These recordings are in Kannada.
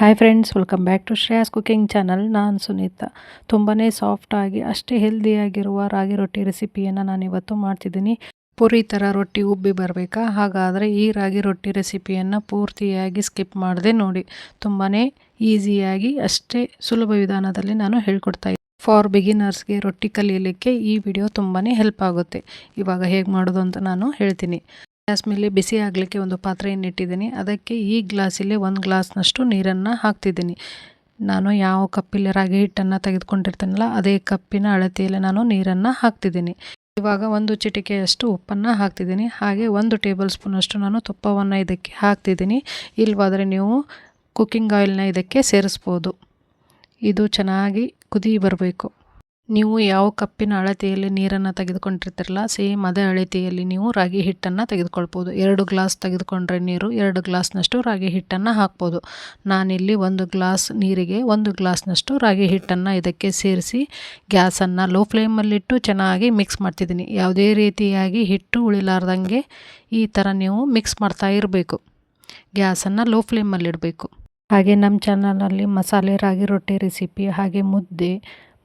Hi friends welcome back to Shreyas cooking channel ನಾನು ಸುನೀತಾ. ತುಂಬಾ ಸಾಫ್ಟಾಗಿ ಅಷ್ಟೇ ಹೆಲ್ದಿಯಾಗಿರುವ ರಾಗಿ ರೊಟ್ಟಿ ರೆಸಿಪಿಯನ್ನು ನಾನು ಇವತ್ತು ಮಾಡ್ತಿದ್ದೀನಿ. ಪೂರಿ ಥರ ರೊಟ್ಟಿ ಉಬ್ಬಿ ಬರಬೇಕಾ? ಹಾಗಾದರೆ ಈ ರಾಗಿ ರೊಟ್ಟಿ ರೆಸಿಪಿಯನ್ನು ಪೂರ್ತಿಯಾಗಿ ಸ್ಕಿಪ್ ಮಾಡದೆ ನೋಡಿ. ತುಂಬಾ ಈಸಿಯಾಗಿ ಅಷ್ಟೇ ಸುಲಭ ವಿಧಾನದಲ್ಲಿ ನಾನು ಹೇಳ್ಕೊಡ್ತಾ ಫಾರ್ ಬಿಗಿನರ್ಸ್ಗೆ ರೊಟ್ಟಿ ಕಲಿಯಲಿಕ್ಕೆ ಈ ವಿಡಿಯೋ ತುಂಬಾ ಹೆಲ್ಪ್ ಆಗುತ್ತೆ. ಇವಾಗ ಹೇಗೆ ಮಾಡೋದು ಅಂತ ನಾನು ಹೇಳ್ತೀನಿ. ಗ್ಯಾಸ್ ಮೇಲೆ ಬಿಸಿ ಆಗಲಿಕ್ಕೆ ಒಂದು ಪಾತ್ರೆಯನ್ನು ಇಟ್ಟಿದ್ದೀನಿ ಅದಕ್ಕೆ ಈ ಗ್ಲಾಸಲ್ಲಿ ಒಂದು ಗ್ಲಾಸ್ನಷ್ಟು ನೀರನ್ನು ಹಾಕ್ತಿದ್ದೀನಿ. ನಾನು ಯಾವ ಕಪ್ಪಿಲ್ಲಿ ರಾಗಿ ಹಿಟ್ಟನ್ನು ತೆಗೆದುಕೊಂಡಿರ್ತೀನಲ್ಲ, ಅದೇ ಕಪ್ಪಿನ ಅಳತೆಯಲ್ಲಿ ನಾನು ನೀರನ್ನು ಹಾಕ್ತಿದ್ದೀನಿ. ಇವಾಗ ಒಂದು ಚಿಟಿಕೆಯಷ್ಟು ಉಪ್ಪನ್ನು ಹಾಕ್ತಿದ್ದೀನಿ. ಹಾಗೆ ಒಂದು ಟೇಬಲ್ ಸ್ಪೂನಷ್ಟು ನಾನು ತುಪ್ಪವನ್ನು ಇದಕ್ಕೆ ಹಾಕ್ತಿದ್ದೀನಿ. ಇಲ್ವಾದರೆ ನೀವು ಕುಕ್ಕಿಂಗ್ ಆಯಿಲ್ನ ಇದಕ್ಕೆ ಸೇರಿಸ್ಬೋದು. ಇದು ಚೆನ್ನಾಗಿ ಕುದಿ ಬರಬೇಕು. ನೀವು ಯಾವ ಕಪ್ಪಿನ ಅಳತೆಯಲ್ಲಿ ನೀರನ್ನು ತೆಗೆದುಕೊಂಡಿರ್ತೀರಲ್ಲ, ಸೇಮ್ ಅದೇ ಅಳತೆಯಲ್ಲಿ ನೀವು ರಾಗಿ ಹಿಟ್ಟನ್ನು ತೆಗೆದುಕೊಳ್ಬೋದು. ಎರಡು ಗ್ಲಾಸ್ ತೆಗೆದುಕೊಂಡ್ರೆ ನೀರು, ಎರಡು ಗ್ಲಾಸ್ನಷ್ಟು ರಾಗಿ ಹಿಟ್ಟನ್ನು ಹಾಕ್ಬೋದು. ನಾನಿಲ್ಲಿ ಒಂದು ಗ್ಲಾಸ್ ನೀರಿಗೆ ಒಂದು ಗ್ಲಾಸ್ನಷ್ಟು ರಾಗಿ ಹಿಟ್ಟನ್ನು ಇದಕ್ಕೆ ಸೇರಿಸಿ ಗ್ಯಾಸನ್ನು ಲೋ ಫ್ಲೇಮಲ್ಲಿಟ್ಟು ಚೆನ್ನಾಗಿ ಮಿಕ್ಸ್ ಮಾಡ್ತಿದ್ದೀನಿ. ಯಾವುದೇ ರೀತಿಯಾಗಿ ಹಿಟ್ಟು ಉಳಿಲಾರ್ದಂಗೆ ಈ ಥರ ನೀವು ಮಿಕ್ಸ್ ಮಾಡ್ತಾ ಇರಬೇಕು. ಗ್ಯಾಸನ್ನು ಲೋ ಫ್ಲೇಮಲ್ಲಿಡಬೇಕು. ಹಾಗೆ ನಮ್ಮ ಚಾನಲಲ್ಲಿ ಮಸಾಲೆ ರಾಗಿ ರೊಟ್ಟಿ ರೆಸಿಪಿ ಹಾಗೆ ಮುದ್ದೆ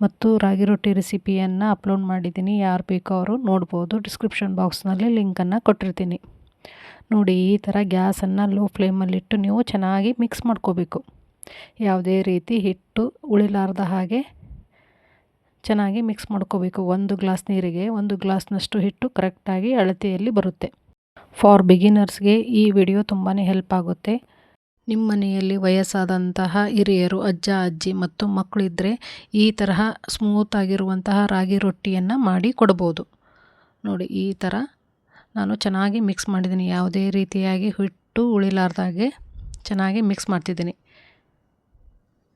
ಮತ್ತು ರಾಗಿ ರೊಟ್ಟಿ ರೆಸಿಪಿಯನ್ನು ಅಪ್ಲೋಡ್ ಮಾಡಿದ್ದೀನಿ. ಯಾರು ಬೇಕೋ ಅವರು ನೋಡ್ಬೋದು. ಡಿಸ್ಕ್ರಿಪ್ಷನ್ ಬಾಕ್ಸ್ನಲ್ಲಿ ಲಿಂಕನ್ನು ಕೊಟ್ಟಿರ್ತೀನಿ. ನೋಡಿ, ಈ ಥರ ಗ್ಯಾಸನ್ನು ಲೋ ಫ್ಲೇಮಲ್ಲಿಟ್ಟು ನೀವು ಚೆನ್ನಾಗಿ ಮಿಕ್ಸ್ ಮಾಡ್ಕೋಬೇಕು. ಯಾವುದೇ ರೀತಿ ಹಿಟ್ಟು ಉಳಿಲಾರ್ದ ಹಾಗೆ ಚೆನ್ನಾಗಿ ಮಿಕ್ಸ್ ಮಾಡ್ಕೋಬೇಕು. ಒಂದು ಗ್ಲಾಸ್ ನೀರಿಗೆ ಒಂದು ಗ್ಲಾಸ್ನಷ್ಟು ಹಿಟ್ಟು ಕರೆಕ್ಟಾಗಿ ಅಳತೆಯಲ್ಲಿ ಬರುತ್ತೆ. ಫಾರ್ ಬಿಗಿನರ್ಸ್ಗೆ ಈ ವಿಡಿಯೋ ತುಂಬಾ ಹೆಲ್ಪ್ ಆಗುತ್ತೆ. ನಿಮ್ಮ ಮನೆಯಲ್ಲಿ ವಯಸ್ಸಾದಂತಹ ಹಿರಿಯರು, ಅಜ್ಜ, ಅಜ್ಜಿ ಮತ್ತು ಮಕ್ಕಳಿದ್ದರೆ ಈ ತರಹ ಸ್ಮೂತ್ ಆಗಿರುವಂತಹ ರಾಗಿ ರೊಟ್ಟಿಯನ್ನು ಮಾಡಿ ಕೊಡ್ಬೋದು. ನೋಡಿ, ಈ ಥರ ನಾನು ಚೆನ್ನಾಗಿ ಮಿಕ್ಸ್ ಮಾಡಿದ್ದೀನಿ. ಯಾವುದೇ ರೀತಿಯಾಗಿ ಹಿಟ್ಟು ಉಳಿಲಾರ್ದಾಗೆ ಚೆನ್ನಾಗಿ ಮಿಕ್ಸ್ ಮಾಡ್ತಿದ್ದೀನಿ.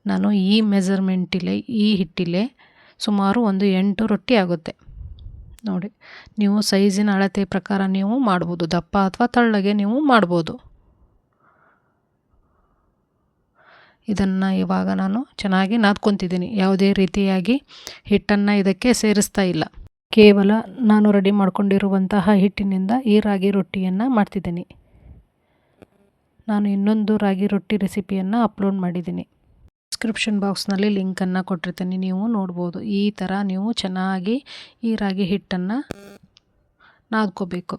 ನಾನು ಈ ಮೆಜರ್ಮೆಂಟಿಲೆ ಈ ಹಿಟ್ಟಿಲೆ ಸುಮಾರು ಒಂದು ಎಂಟು ರೊಟ್ಟಿ ಆಗುತ್ತೆ. ನೋಡಿ, ನೀವು ಸೈಜಿನ ಅಳತೆ ಪ್ರಕಾರ ನೀವು ಮಾಡ್ಬೋದು. ದಪ್ಪ ಅಥವಾ ತಳ್ಳಗೆ ನೀವು ಮಾಡ್ಬೋದು. ಇದನ್ನು ಇವಾಗ ನಾನು ಚೆನ್ನಾಗಿ ನಾದ್ಕೊತಿದ್ದೀನಿ. ಯಾವುದೇ ರೀತಿಯಾಗಿ ಹಿಟ್ಟನ್ನು ಇದಕ್ಕೆ ಸೇರಿಸ್ತಾ ಇಲ್ಲ. ಕೇವಲ ನಾನು ರೆಡಿ ಮಾಡ್ಕೊಂಡಿರುವಂತಹ ಹಿಟ್ಟಿನಿಂದ ಈ ರಾಗಿ ರೊಟ್ಟಿಯನ್ನು ಮಾಡ್ತಿದ್ದೀನಿ. ನಾನು ಇನ್ನೊಂದು ರಾಗಿ ರೊಟ್ಟಿ ರೆಸಿಪಿಯನ್ನು ಅಪ್ಲೋಡ್ ಮಾಡಿದ್ದೀನಿ. ಡಿಸ್ಕ್ರಿಪ್ಷನ್ ಬಾಕ್ಸ್ನಲ್ಲಿ ಲಿಂಕನ್ನು ಕೊಟ್ಟಿರ್ತೀನಿ. ನೀವು ನೋಡ್ಬೋದು. ಈ ಥರ ನೀವು ಚೆನ್ನಾಗಿ ಈ ರಾಗಿ ಹಿಟ್ಟನ್ನು ನಾದ್ಕೋಬೇಕು.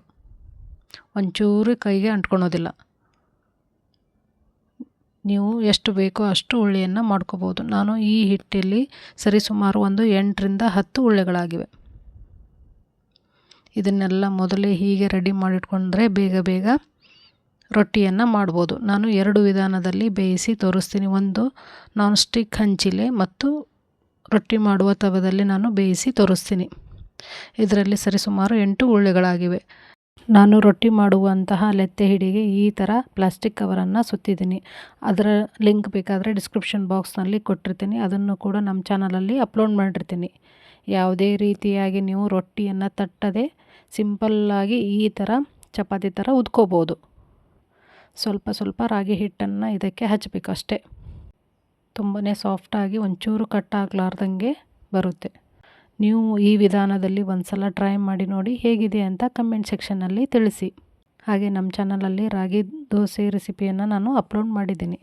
ಒಂಚೂರು ಕೈಗೆ ಅಂಟ್ಕೊಳೋದಿಲ್ಲ. ನೀವು ಎಷ್ಟು ಬೇಕೋ ಅಷ್ಟು ಉಳ್ಳಿಯನ್ನು ಮಾಡ್ಕೋಬೋದು. ನಾನು ಈ ಹಿಟ್ಟಲ್ಲಿ ಸರಿಸುಮಾರು ಒಂದು ಎಂಟರಿಂದ ಹತ್ತು ಉಳ್ಳೆಗಳಾಗಿವೆ ಇದನ್ನೆಲ್ಲ ಮೊದಲೇ ಹೀಗೆ ರೆಡಿ ಮಾಡಿಟ್ಕೊಂಡ್ರೆ ಬೇಗ ಬೇಗ ರೊಟ್ಟಿಯನ್ನು ಮಾಡ್ಬೋದು. ನಾನು ಎರಡು ವಿಧಾನದಲ್ಲಿ ಬೇಯಿಸಿ ತೋರಿಸ್ತೀನಿ. ಒಂದು, ನಾನ್ ಸ್ಟಿಕ್ ಹಂಚಿಲೆ ಮತ್ತು ರೊಟ್ಟಿ ಮಾಡುವ ತವದಲ್ಲಿ ನಾನು ಬೇಯಿಸಿ ತೋರಿಸ್ತೀನಿ. ಇದರಲ್ಲಿ ಸರಿಸುಮಾರು ಎಂಟು ಉಳ್ಳೆಗಳಾಗಿವೆ ನಾನು ರೊಟ್ಟಿ ಮಾಡುವಂತಹ ಲೆತ್ತೆ ಹಿಡಿಗೆ ಈ ಥರ ಪ್ಲಾಸ್ಟಿಕ್ ಕವರನ್ನು ಸುತ್ತಿದ್ದೀನಿ. ಅದರ ಲಿಂಕ್ ಬೇಕಾದರೆ ಡಿಸ್ಕ್ರಿಪ್ಷನ್ ಬಾಕ್ಸ್ನಲ್ಲಿ ಕೊಟ್ಟಿರ್ತೀನಿ. ಅದನ್ನು ಕೂಡ ನಮ್ಮ ಚಾನಲಲ್ಲಿ ಅಪ್ಲೋಡ್ ಮಾಡಿರ್ತೀನಿ. ಯಾವುದೇ ರೀತಿಯಾಗಿ ನೀವು ರೊಟ್ಟಿಯನ್ನು ತಟ್ಟದೆ ಸಿಂಪಲ್ಲಾಗಿ ಈ ಥರ ಚಪಾತಿ ಥರ ಉದ್ಕೋಬೋದು. ಸ್ವಲ್ಪ ಸ್ವಲ್ಪ ರಾಗಿ ಹಿಟ್ಟನ್ನು ಇದಕ್ಕೆ ಹಚ್ಚಬೇಕು ಅಷ್ಟೇ. ತುಂಬಾ ಸಾಫ್ಟಾಗಿ ಒಂಚೂರು ಕಟ್ಟಾಗಲಾರ್ದಂಗೆ ಬರುತ್ತೆ. ನೀವು ಈ ವಿಧಾನದಲ್ಲಿ ಒಂದು ಸಲ ಟ್ರೈ ಮಾಡಿ ನೋಡಿ ಹೇಗಿದೆ ಅಂತ ಕಮೆಂಟ್ ಸೆಕ್ಷನ್ನಲ್ಲಿ ತಿಳಿಸಿ. ಹಾಗೆ ನಮ್ಮ ಚಾನಲಲ್ಲಿ ರಾಗಿ ದೋಸೆ ರೆಸಿಪಿಯನ್ನು ನಾನು ಅಪ್ಲೋಡ್ ಮಾಡಿದ್ದೀನಿ.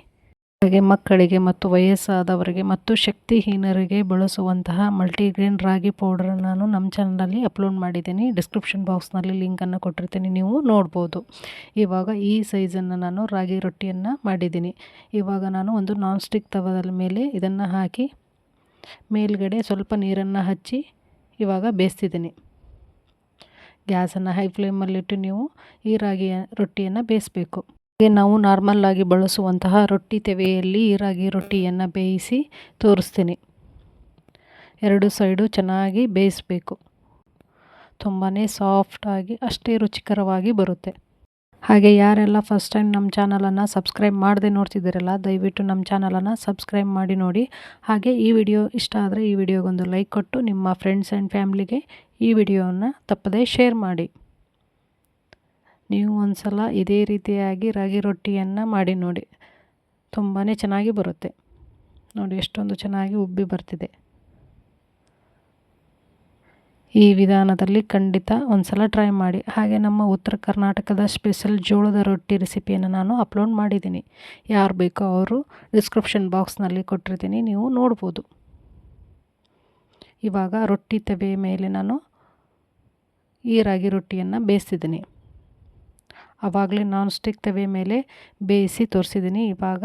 ಹಾಗೆ ಮಕ್ಕಳಿಗೆ ಮತ್ತು ವಯಸ್ಸಾದವರಿಗೆ ಮತ್ತು ಶಕ್ತಿಹೀನರಿಗೆ ಬಳಸುವಂತಹ ಮಲ್ಟಿಗ್ರೇನ್ ರಾಗಿ ಪೌಡರ್ ನಾನು ನಮ್ಮ ಚಾನಲಲ್ಲಿ ಅಪ್ಲೋಡ್ ಮಾಡಿದ್ದೀನಿ. ಡಿಸ್ಕ್ರಿಪ್ಷನ್ ಬಾಕ್ಸ್ನಲ್ಲಿ ಲಿಂಕನ್ನು ಕೊಟ್ಟಿರ್ತೀನಿ, ನೀವು ನೋಡ್ಬೋದು. ಇವಾಗ ಈ ಸೈಜನ್ನು ನಾನು ರಾಗಿ ರೊಟ್ಟಿಯನ್ನು ಮಾಡಿದ್ದೀನಿ. ಇವಾಗ ನಾನು ಒಂದು ನಾನ್ ಸ್ಟಿಕ್ ತವದ ಮೇಲೆ ಇದನ್ನು ಹಾಕಿ ಮೇಲ್ಗಡೆ ಸ್ವಲ್ಪ ನೀರನ್ನು ಹಚ್ಚಿ ಇವಾಗ ಬೇಯಿಸ್ತಿದ್ದೀನಿ. ಗ್ಯಾಸನ್ನು ಹೈ ಫ್ಲೇಮಲ್ಲಿಟ್ಟು ನೀವು ಈ ರಾಗಿ ರೊಟ್ಟಿಯನ್ನು ಬೇಯಿಸಬೇಕು. ಹಾಗೆ ನಾವು ನಾರ್ಮಲ್ಲಾಗಿ ಬಳಸುವಂತಹ ರೊಟ್ಟಿ ತೆವೆಯಲ್ಲಿ ಈ ರಾಗಿ ರೊಟ್ಟಿಯನ್ನು ಬೇಯಿಸಿ ತೋರಿಸ್ತೀನಿ. ಎರಡು ಸೈಡು ಚೆನ್ನಾಗಿ ಬೇಯಿಸಬೇಕು. ತುಂಬಾ ಸಾಫ್ಟಾಗಿ ಅಷ್ಟೇ ರುಚಿಕರವಾಗಿ ಬರುತ್ತೆ. ಹಾಗೆ ಯಾರೆಲ್ಲ ಫಸ್ಟ್ ಟೈಮ್ ನಮ್ಮ ಚಾನಲನ್ನು ಸಬ್ಸ್ಕ್ರೈಬ್ ಮಾಡದೆ ನೋಡ್ತಿದ್ದೀರಲ್ಲ, ದಯವಿಟ್ಟು ನಮ್ಮ ಚಾನಲನ್ನು ಸಬ್ಸ್ಕ್ರೈಬ್ ಮಾಡಿ ನೋಡಿ. ಹಾಗೆ ಈ ವಿಡಿಯೋ ಇಷ್ಟ ಆದರೆ ಈ ವಿಡಿಯೋಗೊಂದು ಲೈಕ್ ಕೊಟ್ಟು ನಿಮ್ಮ ಫ್ರೆಂಡ್ಸ್ ಆ್ಯಂಡ್ ಫ್ಯಾಮ್ಲಿಗೆ ಈ ವಿಡಿಯೋವನ್ನು ತಪ್ಪದೇ ಶೇರ್ ಮಾಡಿ. ನೀವು ಒಂದು ಸಲ ಇದೇ ರೀತಿಯಾಗಿ ರಾಗಿ ರೊಟ್ಟಿಯನ್ನು ಮಾಡಿ ನೋಡಿ. ತುಂಬಾ ಚೆನ್ನಾಗಿ ಬರುತ್ತೆ. ನೋಡಿ, ಎಷ್ಟೊಂದು ಚೆನ್ನಾಗಿ ಉಬ್ಬಿ ಬರ್ತಿದೆ. ಈ ವಿಧಾನದಲ್ಲಿ ಖಂಡಿತ ಒಂದ್ಸಲ ಟ್ರೈ ಮಾಡಿ. ಹಾಗೆ ನಮ್ಮ ಉತ್ತರ ಕರ್ನಾಟಕದ ಸ್ಪೆಷಲ್ ಜೋಳದ ರೊಟ್ಟಿ ರೆಸಿಪಿಯನ್ನು ನಾನು ಅಪ್ಲೋಡ್ ಮಾಡಿದ್ದೀನಿ. ಯಾರು ಬೇಕೋ ಅವರು ಡಿಸ್ಕ್ರಿಪ್ಷನ್ ಬಾಕ್ಸ್ನಲ್ಲಿ ಕೊಟ್ಟಿರ್ತೀನಿ, ನೀವು ನೋಡ್ಬೋದು. ಇವಾಗ ರೊಟ್ಟಿ ತವೆ ಮೇಲೆ ನಾನು ಈ ರಾಗಿ ರೊಟ್ಟಿಯನ್ನು ಬೇಯಿಸ್ತಿದ್ದೀನಿ. ಆವಾಗಲೇ ನಾನ್ ಸ್ಟಿಕ್ ತವೆ ಮೇಲೆ ಬೇಯಿಸಿ ತೋರಿಸಿದ್ದೀನಿ. ಇವಾಗ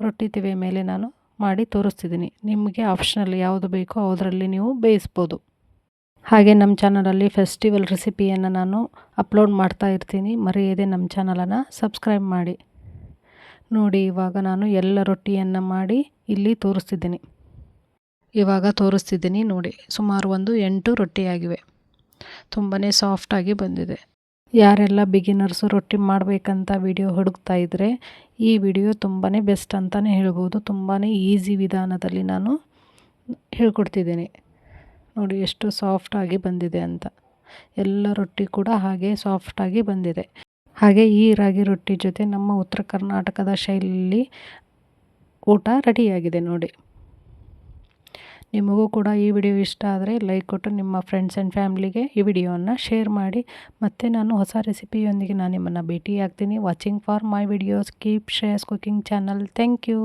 ರೊಟ್ಟಿ ತವೆ ಮೇಲೆ ನಾನು ಮಾಡಿ ತೋರಿಸ್ತಿದ್ದೀನಿ. ನಿಮಗೆ ಆಪ್ಷನಲ್ ಯಾವುದು ಬೇಕೋ ಅದರಲ್ಲಿ ನೀವು ಬೇಯಿಸ್ಬೋದು. ಹಾಗೆ ನಮ್ಮ ಚಾನಲಲ್ಲಿ ಫೆಸ್ಟಿವಲ್ ರೆಸಿಪಿಯನ್ನು ನಾನು ಅಪ್ಲೋಡ್ ಮಾಡ್ತಾ ಇರ್ತೀನಿ. ಮರೆಯದೆ ನಮ್ಮ ಚಾನಲನ್ನು ಸಬ್ಸ್ಕ್ರೈಬ್ ಮಾಡಿ. ನೋಡಿ, ಇವಾಗ ನಾನು ಎಲ್ಲ ರೊಟ್ಟಿಯನ್ನು ಮಾಡಿ ಇಲ್ಲಿ ತೋರಿಸ್ತಿದ್ದೀನಿ. ಇವಾಗ ತೋರಿಸ್ತಿದ್ದೀನಿ ನೋಡಿ, ಸುಮಾರು ಒಂದು ಎಂಟು ರೊಟ್ಟಿಯಾಗಿವೆ. ತುಂಬಾ ಸಾಫ್ಟಾಗಿ ಬಂದಿದೆ. ಯಾರೆಲ್ಲ ಬಿಗಿನರ್ಸು ರೊಟ್ಟಿ ಮಾಡಬೇಕಂತ ವಿಡಿಯೋ ಹುಡುಕ್ತಾ ಇದ್ದರೆ ಈ ವಿಡಿಯೋ ತುಂಬಾ ಬೆಸ್ಟ್ ಅಂತಲೇ ಹೇಳ್ಬೋದು. ತುಂಬಾ ಈಸಿ ವಿಧಾನದಲ್ಲಿ ನಾನು ಹೇಳ್ಕೊಡ್ತಿದ್ದೀನಿ. ನೋಡಿ ಎಷ್ಟು ಸಾಫ್ಟಾಗಿ ಬಂದಿದೆ ಅಂತ. ಎಲ್ಲ ರೊಟ್ಟಿ ಕೂಡ ಹಾಗೆ ಸಾಫ್ಟಾಗಿ ಬಂದಿದೆ. ಹಾಗೆ ಈ ರಾಗಿ ರೊಟ್ಟಿ ಜೊತೆ ನಮ್ಮ ಉತ್ತರ ಕರ್ನಾಟಕದ ಶೈಲಿಯಲ್ಲಿ ಊಟ ರೆಡಿಯಾಗಿದೆ ನೋಡಿ. ನಿಮಗೂ ಕೂಡ ಈ ವಿಡಿಯೋ ಇಷ್ಟ ಆದರೆ ಲೈಕ್ ಕೊಟ್ಟು ನಿಮ್ಮ ಫ್ರೆಂಡ್ಸ್ ಆ್ಯಂಡ್ ಫ್ಯಾಮ್ಲಿಗೆ ಈ ವಿಡಿಯೋವನ್ನು ಶೇರ್ ಮಾಡಿ. ಮತ್ತು ನಾನು ಹೊಸ ರೆಸಿಪಿಯೊಂದಿಗೆ ನಾನು ನಿಮ್ಮನ್ನು ಭೇಟಿ ಆಗ್ತೀನಿ watching for my videos keep shares cooking channel thank you